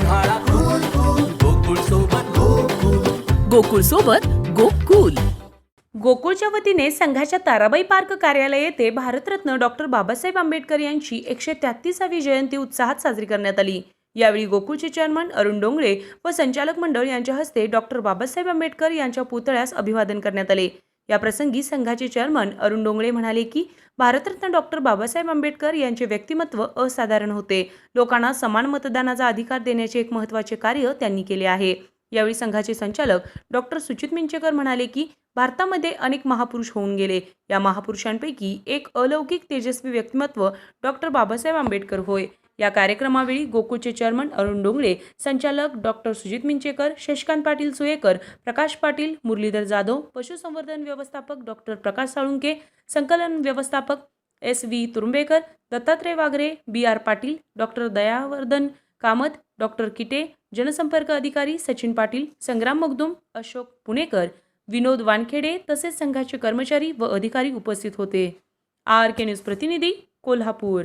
उन्हाळा cool cool Gokul सोबत गोकुल. गोकुळ सोबत गोकुल. गोकुळच्या वतीने संघाच्या ताराबाई पार्क कार्यालय येथे भारतरत्न डॉक्टर बाबासाहेब आंबेडकर यांची एकशे तेहत्तीसावी जयंती उत्साहात साजरी करण्यात आली. यावेळी गोकुळचे चेअरमन अरुण डोंगळे व संचालक मंडळ यांच्या हस्ते डॉक्टर बाबासाहेब आंबेडकर यांच्या पुतळ्यास अभिवादन करण्यात आले. या प्रसंगी संघाचे चेअरमन अरुण डोंगळे म्हणाले की भारतरत्न डॉक्टर बाबासाहेब आंबेडकर यांचे व्यक्तिमत्व असाधारण होते. लोकांना समान मतदानाचा अधिकार देण्याचे एक महत्त्वाचे कार्य त्यांनी केले आहे. यावेळी संघाचे संचालक डॉक्टर सुचित मिंचेकर म्हणाले की भारतामध्ये अनेक महापुरुष होऊन गेले. या महापुरुषांपैकी एक अलौकिक तेजस्वी व्यक्तिमत्व डॉक्टर बाबासाहेब आंबेडकर होय. या कार्यक्रमावेळी गोकुळचे चेअरमन अरुण डोंगळे संचालक डॉक्टर सुजित मिंचेकर शशिकांत पाटील सुयेकर प्रकाश पाटील मुरलीधर जाधव पशुसंवर्धन व्यवस्थापक डॉक्टर प्रकाश साळुंके संकलन व्यवस्थापक S V Turumbekar Dattatray Wagare B R Patil doctor Dayavardhan Kamat doctor Kite जनसंपर्क अधिकारी सचिन पाटील संग्राम मगदुम अशोक पुणेकर विनोद वानखेडे तसेच संघाचे कर्मचारी व अधिकारी उपस्थित होते. आर के न्यूज प्रतिनिधी कोल्हापूर.